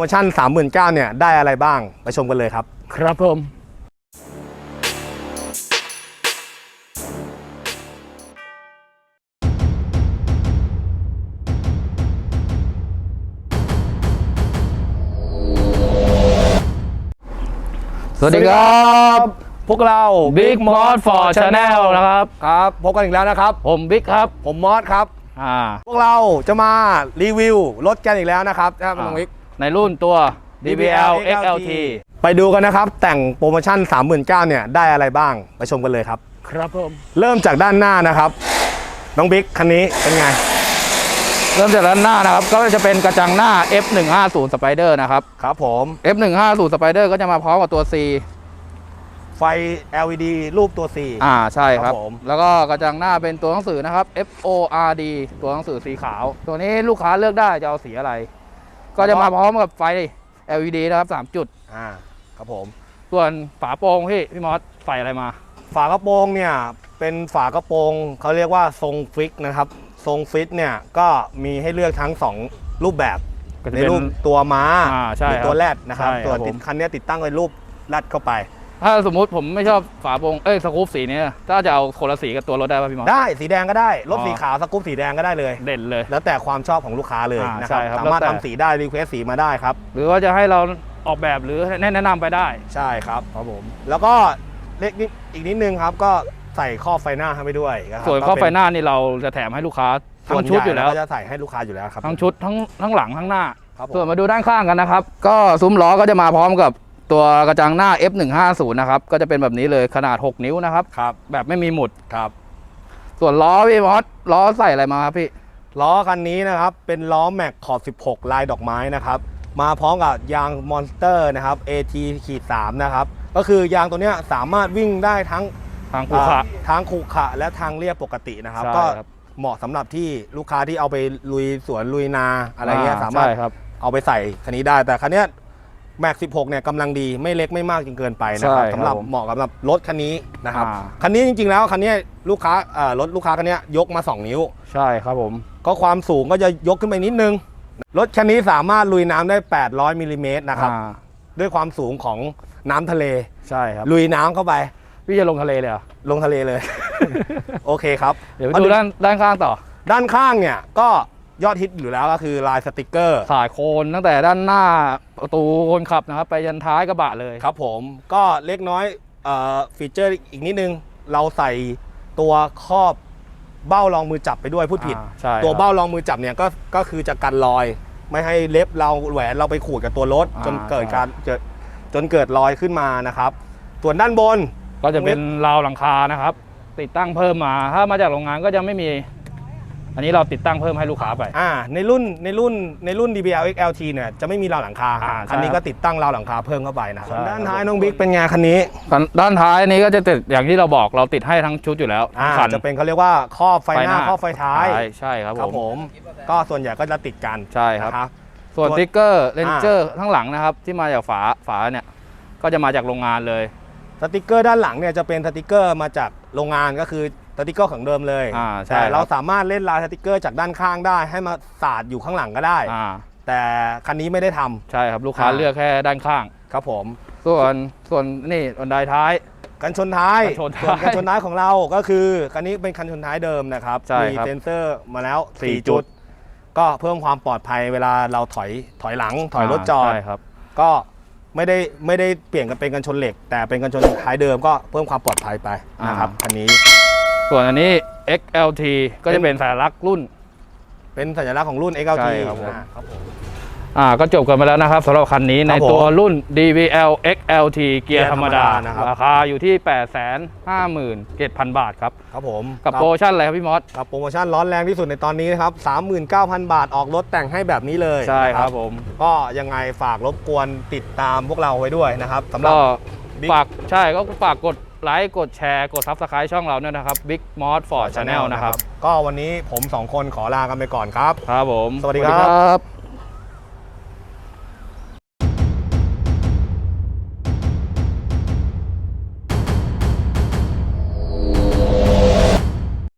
โมชั่น 39,000เนี่ยได้อะไรบ้าง ไปชมกันเลยครับ ครับผม สวัสดีครับ พวกเรา Big m o d for Channel นะครับ ครับ พบกันอีกแล้วนะครับ ผมบิ๊กครับ ผมมอสครับ อ่า พวกเราจะมารีวิวรถกันอีกแล้วนะครับครับน้องวิก ในรุ่นตัว DBL XLT ไปดูกันนะครับ แต่งโปรโมชั่น 39,000เนี่ยได้อะไรบ้างไปชมกันเลยครับ ครับผมเริ่มจากด้านหน้านะครับ น้องบิ๊กคันนี้เป็นไง เริ่มจากด้านหน้านะครับ ก็จะเป็นกระจังหน้า F150 Spider นะครับ ครับผม F150 Spider ก็จะมาพร้อมกับตัว C ไฟ LED รูปตัว C อ่าใช่ครับครับผม แล้วก็กระจังหน้าเป็นตัวหนังสือนะครับ FORD ตัวหนังสือสีขาว ตัวนี้ลูกค้าเลือกได้จะเอาสีอะไร ก็จะมาพร้อมกับไฟ LED นะครับ3จุด อ่าครับผม ส่วนฝาโปร่งพี่พี่มอสใส่อะไรมา ฝากระโปรงเนี่ยเป็นฝากระโปรงเขาเรียกว่าทรงฟิกนะครับ ทรงฟิตเนี่ยก็มีให้เลือกทั้ง 2 รูปแบบก็จะในเป็นรูปตัวม้าอ่าใช่หรือครับตัวแรดนะครับใช่ครับตัวติดผม คันเนี้ยติดตั้งเป็นรูปแรดเข้าไป ถ้าสมมุติผมไม่ชอบฝาโปร่งเอ้ยสกู๊ปสีเนี้ยถ้าจะเอาคนละสีกับตัวรถได้ป่ะพี่มอสได้สีแดงก็ได้รถอ๋อ สีขาวสกู๊ปสีแดงก็ได้เลย เด่นเลย แล้วแต่ความชอบของลูกค้าเลยอ่านะคใช่รับครับสามารถแล้วแต่ ทำสีได้รีเควสสีมาได้ครับ หรือว่าจะให้เราออกแบบหรือแนะนำไปได้ ใช่ครับ ครับผม แล้วก็เล็กนิดอีกนิดนึงครับ ก็ใส่ข้อบไฟหน้าให้ไปด้วยนะครับส่วนข้อก็ไฟเป็หน้านี่เราจะแถมให้ลูกค้าส่ทั้วนงชุดอยู่แล้วใหญ่เราก็จะใส่ให้ลูกค้าอยู่แล้วครับทั้งชุดทั้งทั้งหลังทั้งหน้า ครับผมส่วนมาดูด้านข้างกันนะครับ ก็ซุ้มล้อก็จะมาพร้อมกับ ตัวกระจังหน้า F150 นะครับก็จะเป็นแบบนี้เลยขนาด 6 นิ้วนะครับ ครับแบบไม่มีหมุด ครับส่วนล้อพี่มอสล้อใส่อะไรมาครับพี่ ล้อคันนี้นะครับเป็นล้อแม็กขอบ 16 ลายดอกไม้นะครับ มาพร้อมกับยางมอนสเตอร์นะครับ AT ขีด3นะครับ ก็คือยางตัวเนี้ยสามารถวิ่งได้ทั้งทางคูขะอ่าทางขรุขระและทางเรียบปกตินะครับ ใช่ก็ครับ เหมาะสำหรับที่ลูกค้าที่เอาไปลุยสวนลุยนาอะไรเงี้ยสามารถ ใช่ครับ เอาไปใส่คันนี้ได้แต่คันเนี้ย แม็ก 16 เนี่ยกำลังดีไม่เล็กไม่มากจนเกินไปนะครับใช่ครับสำหรับผมเหมาะกับสำหรับรถคันนี้นะครับ อ่า คันนี้จริงๆแล้วคันเนี้ยลูกค้าเอ่อรถลูกค้าคันเนี้ยยกมา 2 นิ้ว ใช่ครับผม ก็ความสูงก็จะยกขึ้นไปนิดนึง รถคันนี้สามารถลุยน้ำได้ 800มิลลิเมตรนะครับอ่าด้วยความสูงของน้ำทะเล ใช่ครับลุยน้ำเข้าไปพี่จะลงทะเลเลยเหรอลงทะเลเลย โอเคครับเดี๋ยวไปดูด้านด้านข้างต่อ ด้านข้างเนี่ยก็ ยอดฮิตอยู่แล้วก็คือลายสติกเกอร์ สายโคนตั้งแต่ด้านหน้าประตูคนขับนะครับ ไปยันท้ายกระบะเลยครับผมก็เล็กน้อยเอ่อฟีเจอร์อีกนิดนึง เราใส่ตัวครอบเบ้ารองมือจับไปด้วยพูดผิด อ่าใช่ตัวครับเบ้ารองมือจับเนี่ยก็ก็คือจะกันรอย ไม่ให้เล็บเราแหวนเราไปขูดกับตัวรถอ่าจนเกิดใช่การเกิดจนเกิดรอยขึ้นมานะครับ ส่วนด้านบน ก็จะเป็นราวหลังคานะครับ ติดตั้งเพิ่มมาถ้ามาจากโรงงานก็จะไม่มี อันนี้เราติดตั้งเพิ่มให้ลูกค้าไป อ่าในรุ่นในรุ่นในรุ่น DBL XLT เนี่ยจะไม่มีราวหลังคาอ่าคันนี้ใช่ครัก็บติดตั้งราวหลังคาเพิ่มเข้าไปนะใช่ส่วนด้านครับท้ายน้องบิ๊กเป็นไงคันนี้ด้านท้ายนี้ก็จะติดอย่างที่เราบอกเราติดให้ทั้งชุดอยู่แล้วอ่าคัน จะเป็นเขาเรียกว่าครอบไฟหน้าครอบไฟท้ายใช่ใช่ครับครับผผมมก็ส่วนใหญ่ก็จะติดกันใช่ครับ นะครับส่วนส่วนติ๊กเกอร์เลนเจอร์ข้างหลังนะครับ ที่มาจากฝาฝาเนี่ย ก็จะมาจากโรงงานเลย สติกเกอร์ด้านหลังเนี่ยจะเป็นสติกเกอร์มาจากโรงงานก็คือ สติกเกอร์ของเดิมเลยอ่าใช่แต่เราครับสามารถเล่นลายสติกเกอร์จากด้านข้างได้ ให้มาสาดอยู่ข้างหลังก็ได้ อ่าแต่คันนี้ไม่ได้ทำ ใช่ครับลูกค้าอ่า เลือกแค่ด้านข้าง ครับผม ส่วนส่วนนี่บันไดท้าย กันชนท้ายกันชนท้ายส่วนกันชนท้ายของเราก็คือคันนี้เป็นคันชนท้ายเดิมนะครับ ใช่มีครับเซ็นเซอร์มาแล้ว สี่4 จุจุด ด ก็เพิ่มความปลอดภัยเวลาเราถอยถอยหลังถอยรถจอด ใช่ครับ ก็ไม่ได้ไม่ได้เปลี่ยนกันเป็นกันชนเหล็ก แต่เป็นกันชนท้ายเดิมก็เพิ่มความปลอดภัยไปนะครับอ่าคันนี้ ส่วนอันนี้ XLT ก็จะเป็นสายลักษณ์รุ่น เป็นสัญลักษณ์ของรุ่น XLT ใช่ครับผม อ่าครับผม อ่าก็จบกันไปแล้วนะครับสำหรับคันนี้ในครับผมตัวรุ่น DVL XLT เกียเกียร์ร์ธรรมดาธรรมดานะครับ ราคาอยู่ที่ 857,000 บาทครับ ครับผมกับโปรโมชั่นอะไรครับพี่มอส กับโปรโมชั่นร้อนแรงที่สุดในตอนนี้นะครับ 39,000 บาทออกรถแต่งให้แบบนี้เลยใช่ครับนะผม ก็ยังไงฝากรบกวนติดตามพวกเราไว้ด้วยนะครับสำหรับ ก็ Big ฝากใช่ก็ฝากกด ไลค์กดแชร์กด Subscribe ช่องเราเนี่ยนะครับ Big m o d for Channel นะครับ ก็วันนี้ผมสองคนขอลากันไปก่อนครับ ครับผม สวัสดีครับบ